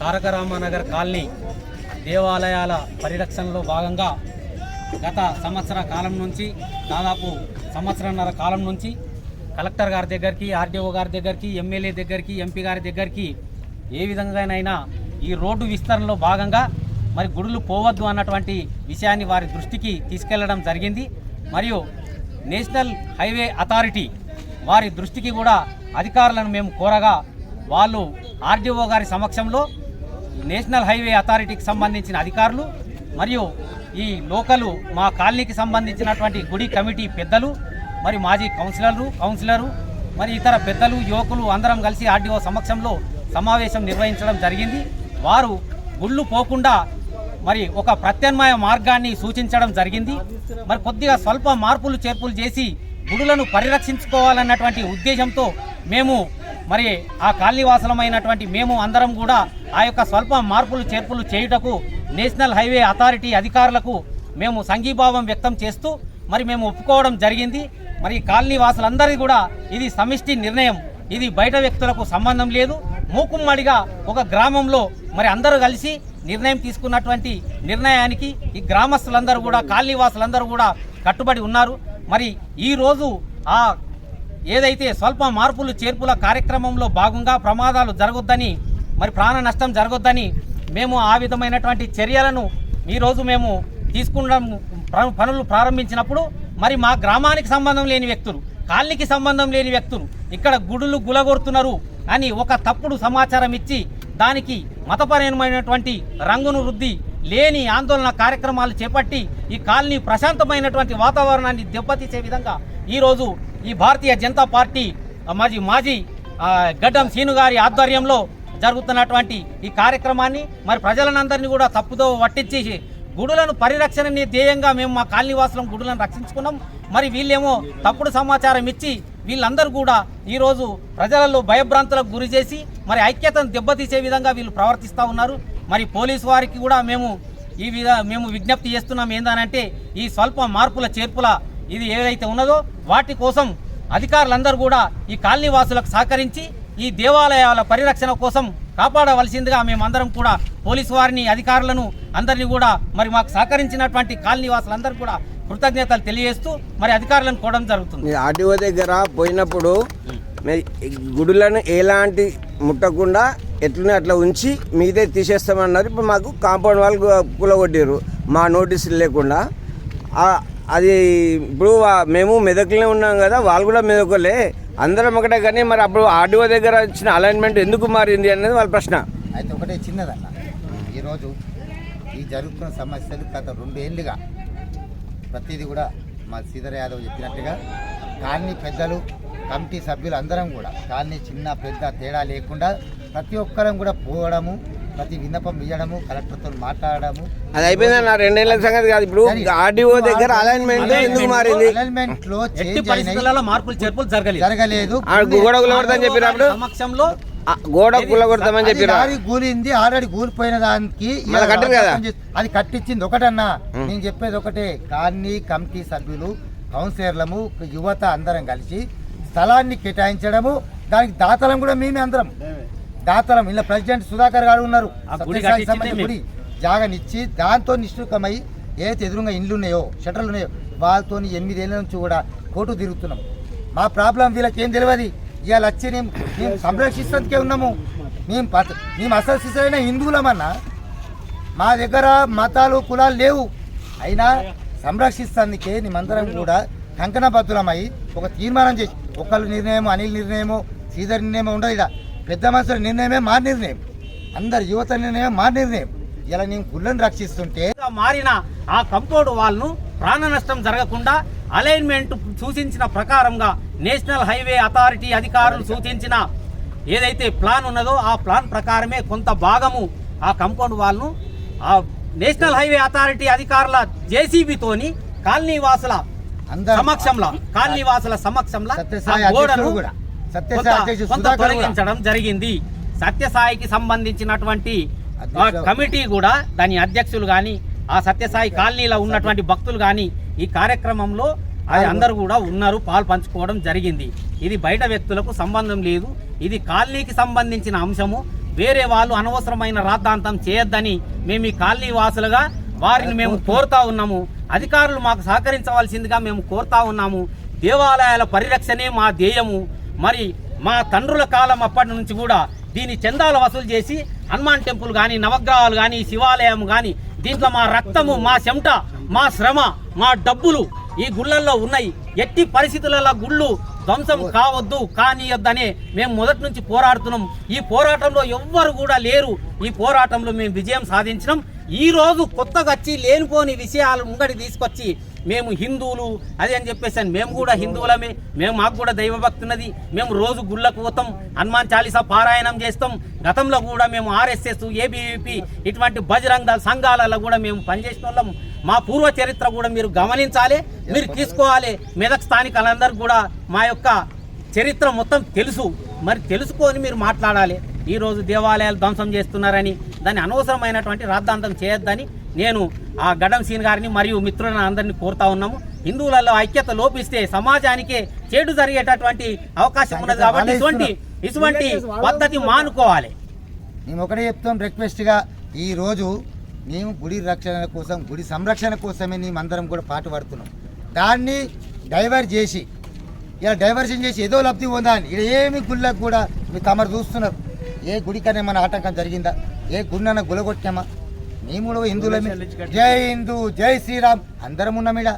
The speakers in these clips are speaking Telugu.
తారక రామానగర్ కాలనీ దేవాలయాల పరిరక్షణలో భాగంగా గత సంవత్సర కాలం నుంచి దాదాపు సంవత్సరంన్నర కాలం నుంచి కలెక్టర్ గారి దగ్గరికి ఆర్డీఓ గారి దగ్గరికి ఎమ్మెల్యే దగ్గరికి ఎంపీ గారి దగ్గరికి ఏ విధంగానైనా ఈ రోడ్డు విస్తరణలో భాగంగా మరి గుడులు పోవద్దు అన్నటువంటి విషయాన్ని వారి దృష్టికి తీసుకెళ్ళడం జరిగింది. మరియు నేషనల్ హైవే అథారిటీ వారి దృష్టికి కూడా అధికారులను మేము కోరగా వాళ్ళు ఆర్డీఓ గారి సమక్షంలో నేషనల్ హైవే అథారిటీకి సంబంధించిన అధికారులు మరియు ఈ లోకలు మా కాలనీకి సంబంధించినటువంటి గుడి కమిటీ పెద్దలు మరి మాజీ కౌన్సిలర్లు కౌన్సిలరు మరి ఇతర పెద్దలు యువకులు అందరం కలిసి ఆర్డీఓ సమక్షంలో సమావేశం నిర్వహించడం జరిగింది. వారు గుళ్ళు పోకుండా మరి ఒక ప్రత్యామ్నాయ మార్గాన్ని సూచించడం జరిగింది. మరి కొద్దిగా స్వల్ప మార్పులు చేర్పులు చేసి గుడులను పరిరక్షించుకోవాలన్నటువంటి ఉద్దేశంతో మేము మరి ఆ కాలనీవాసులమైనటువంటి మేము అందరం కూడా ఆ యొక్క స్వల్ప మార్పులు చేర్పులు చేయుటకు నేషనల్ హైవే అథారిటీ అధికారులకు మేము సంఘీభావం వ్యక్తం చేస్తూ మరి మేము ఒప్పుకోవడం జరిగింది. మరి కాలనీవాసులందరికీ కూడా ఇది సమిష్టి నిర్ణయం. ఇది బయట వ్యక్తులకు సంబంధం లేదు. మూకుమ్మడిగా ఒక గ్రామంలో మరి అందరూ కలిసి నిర్ణయం తీసుకున్నటువంటి నిర్ణయానికి ఈ గ్రామస్తులందరూ కూడా కాలనీవాసులందరూ కూడా కట్టుబడి ఉన్నారు. మరి ఈరోజు ఆ ఏదైతే స్వల్ప మార్పులు చేర్పుల కార్యక్రమంలో భాగంగా ప్రమాదాలు జరగొద్దని మరి ప్రాణ నష్టం జరగొద్దని మేము ఆ విధమైనటువంటి చర్యలను ఈరోజు మేము తీసుకుండడం పనులు ప్రారంభించినప్పుడు మరి మా గ్రామానికి సంబంధం లేని వ్యక్తులు కాలనీకి సంబంధం లేని వ్యక్తులు ఇక్కడ గుడులు గులగొడుతున్నారు అని ఒక తప్పుడు సమాచారం ఇచ్చి దానికి మతపరమైనటువంటి రంగును వృద్ధి లేని ఆందోళన కార్యక్రమాలు చేపట్టి ఈ కాలనీ ప్రశాంతమైనటువంటి వాతావరణాన్ని దెబ్బతీసే విధంగా ఈరోజు ఈ భారతీయ జనతా పార్టీ మాజీ మాజీ గడ్డం సీను గారి ఆధ్వర్యంలో జరుగుతున్నటువంటి ఈ కార్యక్రమాన్ని మరి ప్రజలనందరినీ కూడా తప్పుదో పట్టించి గుడులను పరిరక్షణని ధ్యేయంగా మేము మా కాలనీవాసులం గుడులను రక్షించుకున్నాం. మరి వీళ్ళేమో తప్పుడు సమాచారం ఇచ్చి వీళ్ళందరూ కూడా ఈరోజు ప్రజలలో భయభ్రాంతులకు గురి చేసి మరి ఐక్యతను దెబ్బతీసే విధంగా వీళ్ళు ప్రవర్తిస్తూ ఉన్నారు. మరి పోలీసు వారికి కూడా మేము ఈ విధ మేము విజ్ఞప్తి చేస్తున్నాం ఏందనంటే ఈ స్వల్ప మార్పుల చేర్పుల ఇది ఏదైతే ఉన్నదో వాటి కోసం అధికారులందరూ కూడా ఈ కాలనీవాసులకు సహకరించి ఈ దేవాలయాల పరిరక్షణ కోసం కాపాడవలసిందిగా మేమందరం కూడా పోలీసు వారిని అధికారులను అందరినీ కూడా మరి మాకు సహకరించినటువంటి కాలనీవాసులందరూ కూడా కృతజ్ఞతలు తెలియజేస్తూ మరి అధికారులను కోవడం జరుగుతుంది. ఆర్టీఓ దగ్గర పోయినప్పుడు గుడులను ఎలాంటి ముట్టకుండా ఎట్లనే అట్లా ఉంచి మీదే తీసేస్తామన్నారు. ఇప్పుడు మాకు కాంపౌండ్ వాళ్ళు కూలగొట్టారు మా నోటీసులు లేకుండా. అది ఇప్పుడు మేము మెదక్లోనే ఉన్నాం కదా వాళ్ళు కూడా మెదకలే అందరం ఒకటే కానీ మరి అప్పుడు ఆర్డీఓ దగ్గర వచ్చిన అలైన్మెంట్ ఎందుకు మారింది అనేది వాళ్ళ ప్రశ్న. అయితే ఒకటే చిన్నదన్న. ఈరోజు ఈ జరుగుతున్న సమస్యలు గత రెండేళ్ళుగా ప్రతిదీ కూడా మా శ్రీధర్ యాదవ్ చెప్పినట్టుగా కాలనీ పెద్దలు కమిటీ సభ్యులు అందరం కూడా కాలనీ చిన్న పెద్ద తేడా లేకుండా ప్రతి ఒక్కరం కూడా పోవడము ప్రతి విన్నపం ఇవ్వడము కలెక్టర్తో మాట్లాడడము. అది అయిపోయిందన్న రెండేళ్ళ సంగతి కాదు. ఇప్పుడు ఆర్డీఓ దగ్గర అలైన్మెంట్ ఎందుకు మారింది? అలైన్మెంట్లో పరిస్థితులలో మార్పులు చేర్పులు జరగలేదు. జరగలేదు. ఆ గోడ కూలగొడతామని చెప్పినప్పుడు సమక్షంలో గోడ కూలగొడతామని చెప్పిరా? లారీ కూలింది ఆల్రెడీ కూలిపోయిన దానికి కట్టరు కదా? అది కట్టించింది ఒకటన్నా. నేను చెప్పేది ఒకటే. కాలనీ కమిటీ సభ్యులు కౌన్సిలర్లము యువత అందరం కలిసి స్థలాన్ని కేటాయించడము దానికి దాతలం కూడా మేమే అందరం. దాతలం ఇలా ప్రెసిడెంట్ సుధాకర్ గారు ఉన్నారు. ఆ గుడి జాగనిచ్చి దాంతో నిష్ఠుకమై ఏదైతే ఎదురుగా ఇండ్లు ఉన్నాయో షటర్లు ఉన్నాయో వాళ్ళతో ఎనిమిదేళ్ళ నుంచి కూడా కోర్టు తిరుగుతున్నాం. మా ప్రాబ్లం వీళ్ళకి ఏం తెలియదు. ఇవాళ వచ్చి మేము సంరక్షిస్తకే ఉన్నాము. మేము పత- మేము అసలు హిందువులమన్నా మా దగ్గర మతాలు కులాలు లేవు. అయినా సంరక్షిస్తానికే మేమందరం కూడా కంకణబద్ధులమై ఒక తీర్మానం చేసి ఒకళ్ళు నిర్ణయం అనిల్ నిర్ణయమో శ్రీధర్ నిర్ణయం ఉండదు ఇక పెద్ద మనుషుల నిర్ణయమే మా నిర్ణయం. అందరి యువత నిర్ణయం మా నిర్ణయం. ఇలా నేను గుళ్ళను రక్షిస్తుంటే మారిన ఆ కంపౌండ్ వాల్ను ప్రాణ నష్టం జరగకుండా అలైన్మెంట్ సూచించిన ప్రకారంగా నేషనల్ హైవే అథారిటీ అధికారులు సూచించిన ఏదైతే ప్లాన్ ఉన్నదో ఆ ప్లాన్ ప్రకారమే కొంత భాగము ఆ కంపౌండ్ వాల్ను ఆ నేషనల్ హైవే అథారిటీ అధికారుల జేసీబీతోని కాలనీ వాసుల సమక్షంలో కాలనీ వాసుల సమక్షంలో గోడను కూడా. కొంత-. తొలగించడం జరిగింది. సత్యసాయికి సంబంధించినటువంటి. కమిటీ కూడా దాని అధ్యక్షులు కానీ ఆ సత్యసాయి కాలనీలో ఉన్నటువంటి భక్తులు కానీ ఈ కార్యక్రమంలో అది అందరూ కూడా ఉన్నారు పాలు పంచుకోవడం జరిగింది. ఇది బయట వ్యక్తులకు సంబంధం లేదు. ఇది కాలనీకి సంబంధించిన అంశము. వేరే వాళ్ళు అనవసరమైన రాద్ధాంతం చేయొద్దని మేము ఈ కాలనీ వాసులుగా వారిని మేము కోరుతా ఉన్నాము. అధికారులు మాకు సహకరించవలసిందిగా మేము కోరుతా ఉన్నాము. దేవాలయాల పరిరక్షణే మా ధ్యేయము. మరి మా తండ్రుల కాలం అప్పటి నుంచి కూడా దీని చందాలు వసూలు చేసి హనుమాన్ టెంపుల్ కానీ నవగ్రహాలు కానీ శివాలయం కానీ దీంట్లో మా రక్తము మా చెమట మా శ్రమ మా డబ్బులు ఈ గుళ్ళల్లో ఉన్నాయి. ఎట్టి పరిస్థితులలో గుళ్ళు ధ్వంసం కావద్దు కానీయొద్దనే మేము మొదటి నుంచి పోరాడుతున్నాం. ఈ పోరాటంలో ఎవ్వరు కూడా లేరు. ఈ పోరాటంలో మేము విజయం సాధించినాం. ఈరోజు కొత్తగా వచ్చి లేనిపోని విషయాలు ముంగడి తీసుకొచ్చి మేము హిందువులు అది అని చెప్పేసి మేము కూడా హిందువులమే మేము మాకు కూడా దైవభక్తి ఉన్నది మేము రోజు గుళ్ళకు పోతాం హనుమాన్ చాలీసా పారాయణం చేస్తాం గతంలో కూడా మేము ఆర్ఎస్ఎస్ ఏబీవీపీ ఇటువంటి బజరంగ సంఘాలలో కూడా మేము పనిచేసిన వాళ్ళం. మా పూర్వ చరిత్ర కూడా మీరు గమనించాలి మీరు తీసుకోవాలి. మెదక్ స్థానికులందరూ కూడా మా యొక్క చరిత్ర మొత్తం తెలుసు. మరి తెలుసుకొని మీరు మాట్లాడాలి. ఈ రోజు దేవాలయాలు ధ్వంసం చేస్తున్నారని దాన్ని అనవసరమైనటువంటి రాద్ధాంతం చేయొద్దని నేను ఆ గడం సీన్ గారిని మరియు మిత్రులను అందరినీ కోరుతా ఉన్నాము. హిందువులలో ఐక్యత లోపిస్తే సమాజానికే చెడు జరిగేటటువంటి అవకాశం ఉన్నది కాబట్టి ఇటువంటి ఇటువంటి పద్ధతి మానుకోవాలి. మేము ఒకటే చెప్తాం రిక్వెస్ట్గా ఈరోజు మేము గుడి రక్షణ కోసం గుడి సంరక్షణ కోసమే మేమందరం కూడా పాటు పడుతున్నాం. దాన్ని డైవర్ట్ చేసి ఇలా డైవర్షన్ చేసి ఏదో లబ్ధి పొందాలి ఇక్కడ ఏమి గుళ్ళకు కూడా మీరు తమరు చూస్తున్నారు. ఏ గుడికనే మన ఆటంకం జరిగిందా? ఏ గుడినన్నా గులగొట్టామా? మేము కూడా హిందువులమే జై హిందూ జై శ్రీరామ్ అందరం ఉన్నామిడ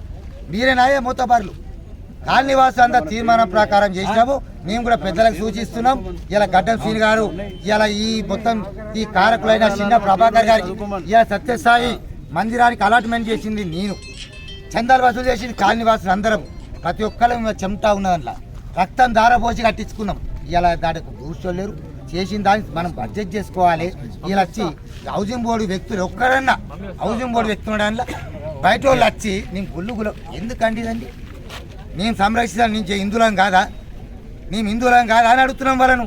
మీరే నాయే మూతబార్లు. కాలనీవాసు అందరు తీర్మానం ప్రకారం చేసినాము. మేము కూడా పెద్దలకు సూచిస్తున్నాం. ఇలా గడ్డం శ్రీని గారు ఇలా ఈ మొత్తం ఈ కారకులైన చిన్న ప్రభాకర్ గారికి ఇలా సత్యసాయి మందిరానికి అలాట్మెంట్ చేసింది నేను. చందాలు వసూలు చేసింది కాలనీవాసులు అందరం. ప్రతి ఒక్కరు చెమటా ఉన్నదాంట్లో. రక్తం దారపోసి కట్టించుకున్నాం. ఇలా దానికి కూర్చోలేరు చేసిన దాన్ని మనం బడ్జెట్ చేసుకోవాలి. వీళ్ళు వచ్చి హౌసింగ్ బోర్డు వ్యక్తులు ఒక్కడన్నా హౌసింగ్ బోర్డు వ్యక్తులు దానిలో బయట వాళ్ళు వచ్చి నేను గుళ్ళు గుల ఎందుకండి ఇదండి? నేను సంరక్షిస్తాను నేను హిందువులం కాదా? మేము హిందువులం కాదా అని అడుగుతున్నాం వాళ్ళను.